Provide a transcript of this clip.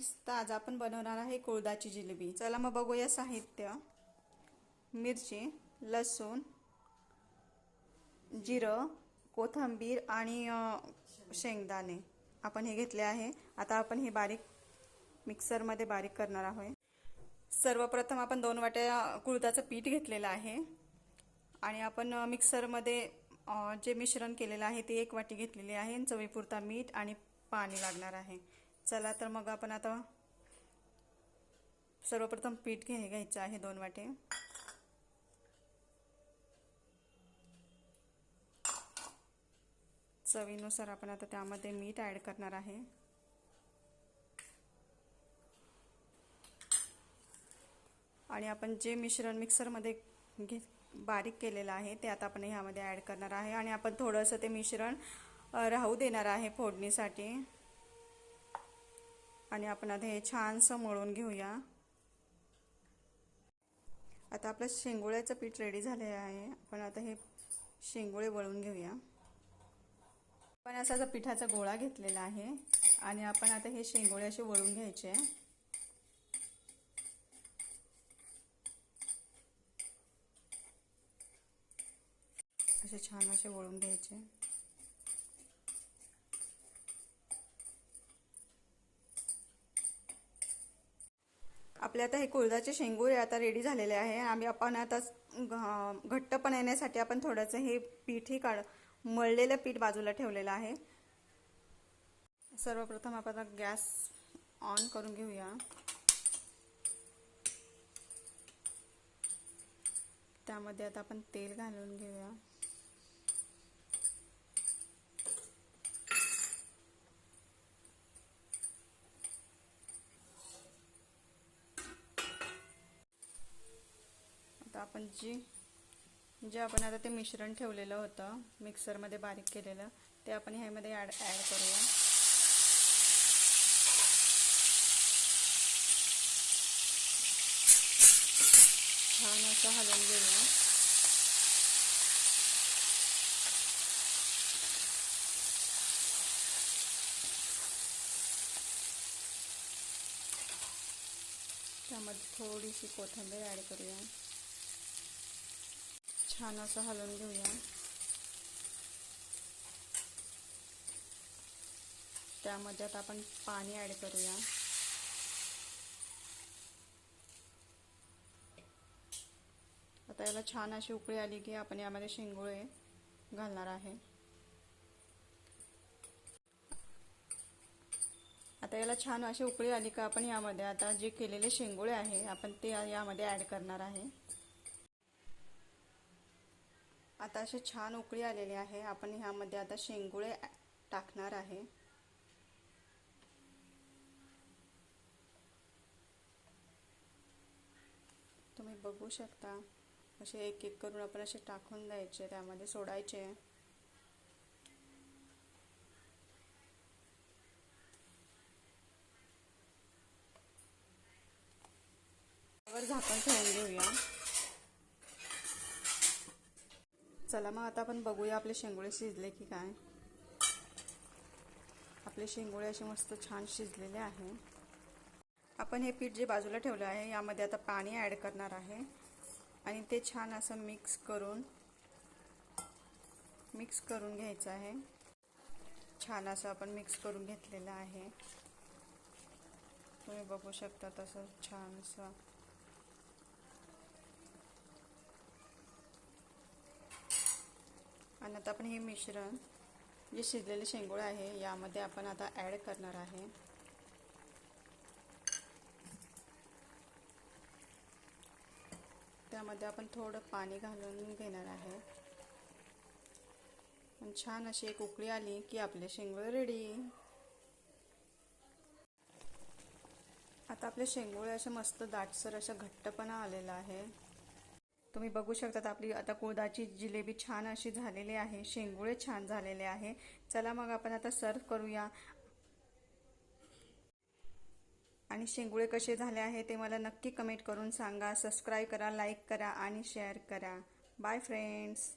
Friends तर आज आपण बनवणार आहे कुळदाची जिलेबी. चला मग बघूया साहित्य. मिरची लसूण जिरं कोथिंबीर आणि शेंगदाणे. आपण हे घेतले आहे. आता आपण हे बारीक मिक्सरमध्ये बारीक करणार आहोत सर्वप्रथम आपण दोन वाट्या कुळदाचं पीठ घेतलेलं आहे. आणि आपण मिक्सरमध्ये जे मिश्रण केलेलं आहे ते एक वाटी घेतलेली आहे. चवीपुरता मीठ आणि पाणी लागणार आहे. चला तर मग आपण आता सर्वप्रथम पीठ घे घ्यायचं आहे दोन वाटे. चवीनुसार आपण आता त्यामध्ये मीठ ॲड करणार आहे. आणि आपण जे मिश्रण मिक्सरमध्ये घे बारीक केलेलं आहे ते आता आपण ह्यामध्ये ॲड करणार आहे. आणि आपण थोडंसं ते मिश्रण राहू देणार आहे फोडणीसाठी. आणि आपण आता हे छानसं मळून घेऊया. आता आपलं शेंगोळ्याचं पीठ रेडी झाले आहे. आपण आता हे शेंगोळे वळून घेऊया. आपण असा पिठाचा गोळा घेतलेला आहे आणि आपण आता हे शेंगोळे असे वळून घ्यायचे. असे छान असे वळून घ्यायचे. आपले आता हे कुळदाचे शेंगोळे आता रेडी झालेले आहे. आम्ही आपण आता घट्ट घट्टपणा येण्यासाठी आपण थोडंसं हे पीठही काढ मळलेलं पीठ बाजूला ठेवलेलं आहे. सर्वप्रथम आपण आता गॅस ऑन करून घेऊया. त्यामध्ये आता आपण तेल घालून घेऊया. आता आपण जी जे आपण आता ते मिश्रण ठेवलेलं होतं मिक्सरमध्ये बारीक केलेलं ते आपण ह्यामध्ये ॲड ॲड करूया. छान असं हलवून घेऊया. त्यामध्ये थोडीशी कोथिंबीर ॲड करूया. छान असं हलवून घेऊया. त्यामध्ये आता आपण पाणी ॲड करूया. आता याला छान अशी उकळी आली की आपण यामध्ये शेंगोळे घालणार आहे. आता याला छान अशी उकळी आली का आपण यामध्ये आता जे केलेले शेंगोळे आहे आपण ते यामध्ये ॲड करणार आहे. आता असे छान उकळी आलेली आहे. आपण ह्यामध्ये आता शेंगुळे टाकणार आहे. तुम्ही बघू शकता. असे एक एक करून आपण असे टाकून द्यायचे. त्यामध्ये सोडायचे. वर झाकण ठेवून घेऊया. चला मग आता आपण बघूया आपले शेंगोळे शिजले की काय. आपले शेंगोळे असे मस्त छान शिजलेले आहे. आपण हे पीठ जे बाजूला ठेवलं आहे यामध्ये आता पाणी ॲड करणार आहे. आणि ते छान असं मिक्स करून मिक्स करून घ्यायचं आहे. छान असं आपण मिक्स करून घेतलेलं आहे. तुम्ही बघू शकता तसं छान असं आणि आता आपण हे मिश्रण जे शिजलेले शेंगोळे आहे यामध्ये आपण आता ॲड करणार आहे. त्यामध्ये आपण थोडं पाणी घालून घेणार आहे. आणि छान अशी एक उकळी आली की आपले शेंगोळे रेडी आता आपले शेंगोळे असे मस्त दाटसर अशा घट्टपणा आलेला आहे. तुम्ही बघू शकतात आपली आता कुळदाची जिलेबी छान अशी झालेली आहे शेंगुळे छान झालेले आहे. चला मग आपण आता सर्व करूया. आणि शेंगुळे कसे झाले आहे ते मला नक्की कमेंट करून सांगा. सबस्क्राईब करा लाईक करा आणि शेअर करा. Bye friends